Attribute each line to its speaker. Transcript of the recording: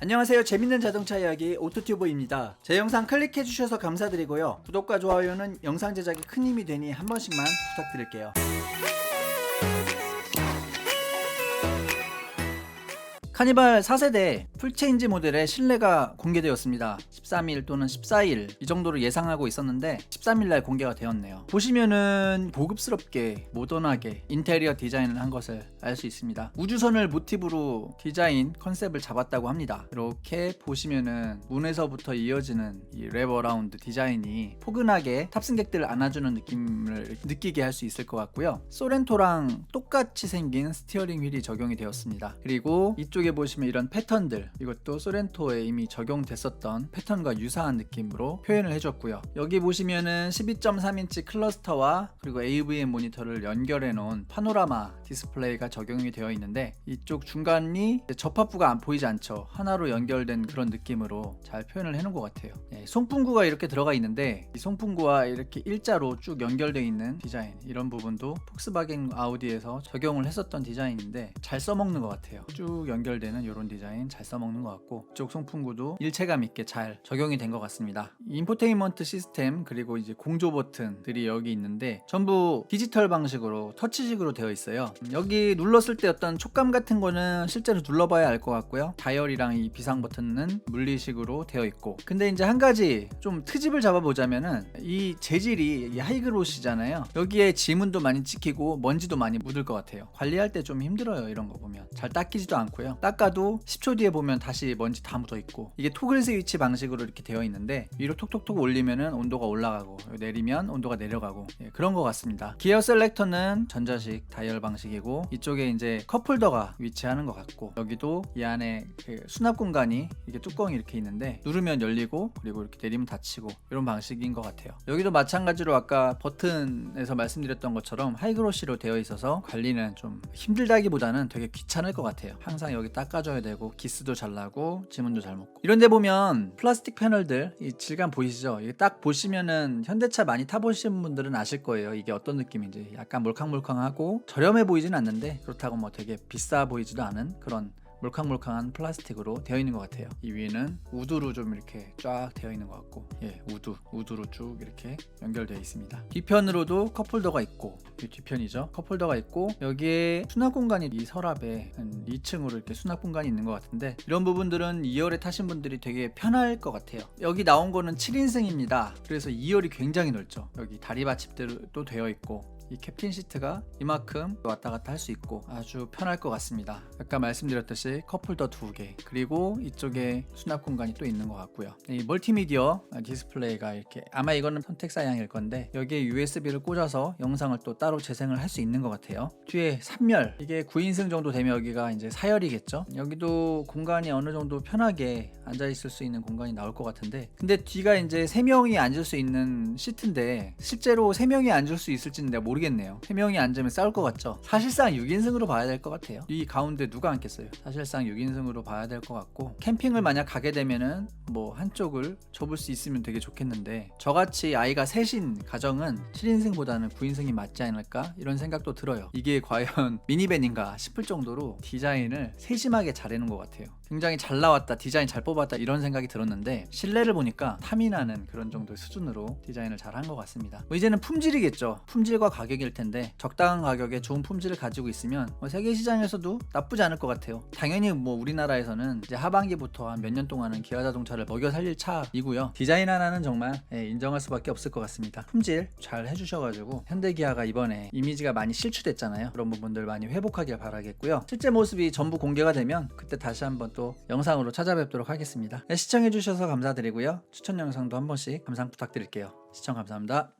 Speaker 1: 안녕하세요. 재밌는 자동차 이야기 오토튜브입니다. 제 영상 클릭해주셔서 감사드리고요. 구독과 좋아요는 영상 제작에 큰 힘이 되니 한 번씩만 부탁드릴게요. 카니발 4세대 풀체인지 모델의 실내가 공개되었습니다. 13일 또는 14일 이 정도로 예상하고 있었는데 13일날 공개가 되었네요. 보시면은 고급스럽게 모던하게 인테리어 디자인을 한 것을 알 수 있습니다. 우주선을 모티브로 디자인 컨셉을 잡았다고 합니다. 이렇게 보시면은 문에서부터 이어지는 이 랩어라운드 디자인이 포근하게 탑승객들을 안아주는 느낌을 느끼게 할 수 있을 것 같고요. 소렌토랑 똑같이 생긴 스티어링 휠이 적용이 되었습니다. 그리고 이쪽 에 보시면 이런 패턴들 이것도 소렌토에 이미 적용됐었던 패턴과 유사한 느낌으로 표현을 해줬고요. 여기 보시면은 12.3인치 클러스터와 그리고 AVM 모니터를 연결해 놓은 파노라마 디스플레이가 적용이 되어 있는데 이쪽 중간이 접합부가 안 보이지 않죠. 하나로 연결된 그런 느낌으로 잘 표현을 해놓은 것 같아요. 예, 송풍구가 이렇게 들어가 있는데 이 송풍구와 이렇게 일자로 쭉 연결되어 있는 디자인 이런 부분도 폭스바겐 아우디에서 적용을 했었던 디자인인데 잘 써먹는 것 같아요. 쭉 연결 되는 이런 디자인 잘 써먹는 것 같고 이쪽 송풍구도 일체감 있게 잘 적용이 된 것 같습니다. 인포테인먼트 시스템 그리고 이제 공조 버튼들이 여기 있는데 전부 디지털 방식으로 터치식으로 되어 있어요. 음, 여기 눌렀을 때 어떤 촉감 같은 거는 실제로 눌러봐야 알 것 같고요. 다이얼이랑 이 비상 버튼은 물리식으로 되어 있고 근데 이제 한 가지 좀 트집을 잡아보자면은 이 재질이 이 하이그로시잖아요. 여기에 지문도 많이 찍히고 먼지도 많이 묻을 것 같아요. 관리할 때 좀 힘들어요. 이런 거 보면 잘 닦이지도 않고요. 닦아도 10초 뒤에 보면 다시 먼지 다 묻어 있고 이게 토글 스위치 방식으로 이렇게 되어 있는데 위로 톡톡톡 올리면은 온도가 올라가고 내리면 온도가 내려가고 예, 그런 것 같습니다. 기어 셀렉터는 전자식 다이얼 방식이고 이쪽에 이제 컵홀더가 위치하는 것 같고 여기도 이 안에 그 수납 공간이 이게 뚜껑이 이렇게 있는데 누르면 열리고 그리고 이렇게 내리면 닫히고 이런 방식인 것 같아요. 여기도 마찬가지로 아까 버튼에서 말씀드렸던 것처럼 하이그로시로 되어 있어서 관리는 좀 힘들다기보다는 되게 귀찮을 것 같아요. 항상 여기 닦아줘야 되고 기스도 잘 나고 지문도 잘 먹고 이런데 보면 플라스틱 패널들 이 질감 보이시죠? 이게 딱 보시면은 현대차 많이 타보신 분들은 아실 거예요. 이게 어떤 느낌인지 약간 몰캉몰캉하고 저렴해 보이진 않는데 그렇다고 뭐 되게 비싸 보이지도 않은 그런 몰캉몰캉한 플라스틱으로 되어 있는 것 같아요. 이 위에는 우드로 좀 이렇게 쫙 되어 있는 것 같고, 예, 우드, 우드로 쭉 이렇게 연결되어 있습니다. 뒤편으로도 컵홀더가 있고, 이 뒤편이죠. 컵홀더가 있고, 여기에 수납 공간이 이 서랍에 한 2층으로 이렇게 수납 공간이 있는 것 같은데, 이런 부분들은 2열에 타신 분들이 되게 편할 것 같아요. 여기 나온 거는 7인승입니다. 그래서 2열이 굉장히 넓죠. 여기 다리 받침대도 되어 있고, 이 캡틴 시트가 이만큼 왔다 갔다 할 수 있고 아주 편할 것 같습니다. 아까 말씀드렸듯이 컵홀더 두 개, 그리고 이쪽에 수납 공간이 또 있는 것 같고요. 이 멀티미디어 디스플레이가 이렇게 아마 이거는 선택 사양일 건데 여기에 USB를 꽂아서 영상을 또 따로 재생을 할 수 있는 것 같아요. 뒤에 3열 이게 9인승 정도 되면 여기가 이제 4열이겠죠. 여기도 공간이 어느 정도 편하게 앉아 있을 수 있는 공간이 나올 것 같은데 근데 뒤가 이제 3명이 앉을 수 있는 시트인데 실제로 3명이 앉을 수 있을지는 내가 모르 겠네요. 3명이 앉으면 싸울 것 같죠. 사실상 6인승으로 봐야 될 것 같아요. 이 가운데 누가 앉겠어요? 사실상 6인승으로 봐야 될 것 같고 캠핑을 만약 가게 되면은 뭐 한쪽을 접을 수 있으면 되게 좋겠는데 저같이 아이가 셋인 가정은 7인승보다는 9인승이 맞지 않을까 이런 생각도 들어요. 이게 과연 미니밴인가 싶을 정도로 디자인을 세심하게 잘 해놓은 것 같아요. 굉장히 잘 나왔다, 디자인 잘 뽑았다 이런 생각이 들었는데 실내를 보니까 탐이 나는 그런 정도의 수준으로 디자인을 잘 한 것 같습니다. 뭐 이제는 품질이겠죠. 품질과 가격일 텐데 적당한 가격에 좋은 품질을 가지고 있으면 뭐 세계 시장에서도 나쁘지 않을 것 같아요. 당연히 뭐 우리나라에서는 이제 하반기부터 한 몇 년 동안은 기아 자동차를 먹여 살릴 차이고요. 디자인 하나는 정말 예, 인정할 수밖에 없을 것 같습니다. 품질 잘 해주셔가지고 현대기아가 이번에 이미지가 많이 실추됐잖아요. 그런 부분들 많이 회복하길 바라겠고요. 실제 모습이 전부 공개가 되면 그때 다시 한번 또 영상으로 찾아뵙도록 하겠습니다. 네, 시청해주셔서 감사드리고요. 추천 영상도 한 번씩 감상 부탁드릴게요. 시청 감사합니다.